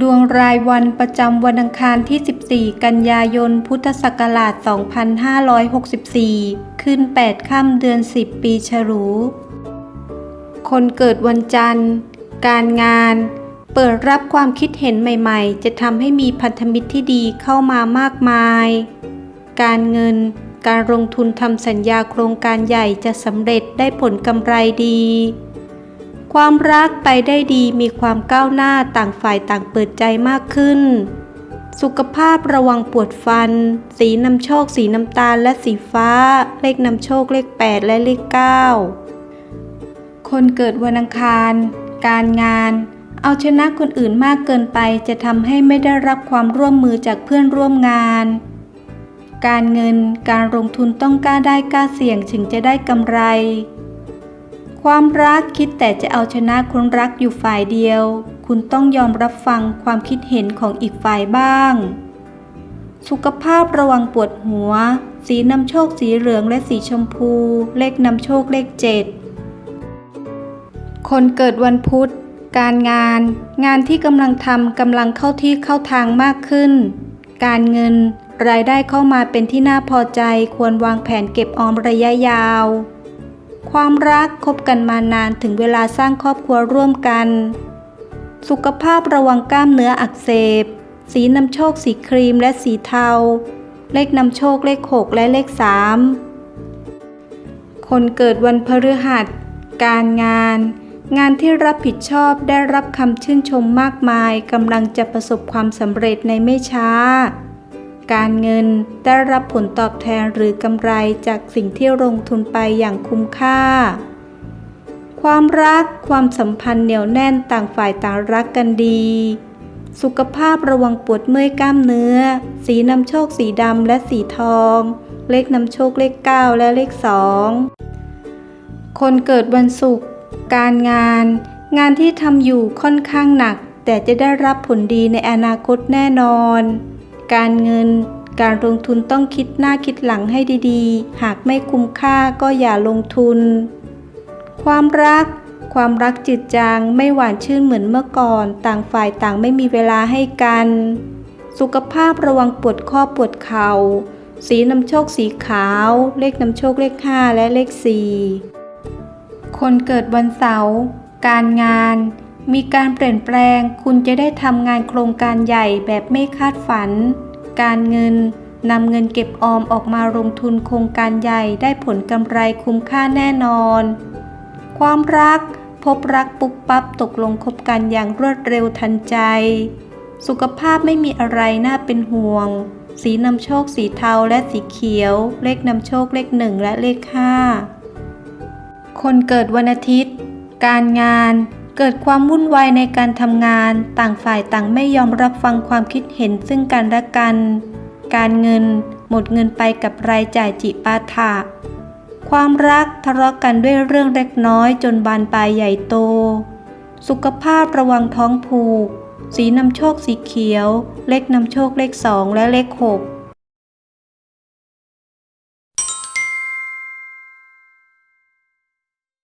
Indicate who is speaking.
Speaker 1: ดวงรายวันประจำวันอังคารที่ 14 กันยายน พุทธศักราช 2564 ขึ้น 8 ค่ำเดือน 10 ปีฉลู คนเกิดวันจันทร์ การงาน เปิดรับความคิดเห็นใหม่ๆ จะทำให้มีพันธมิตรที่ดีเข้ามามากมาย การเงิน การลงทุนทำสัญญาโครงการใหญ่จะสำเร็จได้ผลกำไรดี ความรักไปได้ดีมีความก้าวหน้าต่างฝ่ายต่างเปิดใจมากขึ้น สุขภาพระวังปวดฟัน สีนำโชค สีน้ำตาลและสีฟ้า เลขนำโชคเลข 8 และเลข 9 คนเกิดวันอังคาร การงาน เอาชนะคนอื่นมากเกินไปจะทำให้ไม่ได้รับความร่วมมือจากเพื่อนร่วมงาน การเงินการลงทุนต้องกล้าได้กล้าเสี่ยงถึงจะได้กำไร ความรักคิดแต่จะเอาชนะคนรักอยู่ฝ่ายเดียว คุณต้องยอมรับฟังความคิดเห็นของอีกฝ่ายบ้าง สุขภาพระวังปวดหัว สีนำโชคสีเหลืองและสีชมพู เลขนำโชคเลขเจ็ดคนเกิดวันพุธ การงาน งานที่กำลังทำกำลังเข้าที่เข้าทางมากขึ้น การเงิน รายได้เข้ามาเป็นที่น่าพอใจ ควรวางแผนเก็บออมระยะยาว ความรักคบกันมานานถึงเวลาสร้างครอบครัวร่วมกัน สุขภาพระวังกล้ามเนื้ออักเสบ สีนำโชคสีครีมและสีเทา เลขนำโชคเลข 6 และเลข 3 คนเกิดวันพฤหัส การงาน งานที่รับผิดชอบได้รับคำชื่นชมมากมายกำลังจะประสบความสำเร็จในไม่ช้า การเงิน ได้รับผลตอบแทนหรือกำไรจากสิ่งที่ลงทุนไปอย่างคุ้มค่า ความรักความสัมพันธ์เหนียวแน่นต่างฝ่ายต่างรักกันดี สุขภาพระวังปวดเมื่อยกล้ามเนื้อ สีนำโชคสีดำและสีทอง เลขนำโชคเลข 9 และเลข 2 คนเกิดวันศุกร์การงาน งานที่ทำอยู่ค่อนข้างหนัก แต่จะได้รับผลดีในอนาคตแน่นอน การเงิน การลงทุนต้องคิดหน้าคิดหลังให้ดีๆ หากไม่คุ้มค่าก็อย่าลงทุน ความรัก ความรักจืดจางไม่หวานชื่นเหมือนเมื่อก่อน ต่างฝ่ายต่างไม่มีเวลาให้กัน สุขภาพระวังปวดข้อปวดเข่า สีนำโชคสีขาว เลขนำโชคเลข 5 และเลข 4 คนเกิดวันเสาร์ การงาน มีการเปลี่ยนแปลง คุณจะได้ทำงานโครงการใหญ่แบบไม่คาดฝัน การเงินนำเงินเก็บออมออกมาลงทุนโครงการใหญ่ได้ผลกำไรคุ้มค่าแน่นอน ความรัก พบรักปุ๊บปั๊บตกลงคบกันอย่างรวดเร็วทันใจ สุขภาพไม่มีอะไรน่าเป็นห่วง สีนำโชคสีเทาและสีเขียว เลขนำโชคเลขหนึ่งและเลขห้าคนเกิดวันอาทิตย์ การงาน เกิดความวุ่นวายในการทำงาน ต่างฝ่ายต่างไม่ยอมรับฟังความคิดเห็นซึ่งกันและกัน การเงิน หมดเงินไปกับรายจ่ายจิปาถะความรักทะเลาะกันด้วยเรื่องเล็กน้อยจนบานปลายใหญ่โต สุขภาพระวังท้องผูก สีนำโชคสีเขียว เลขนำโชคเลขสองและเลขหก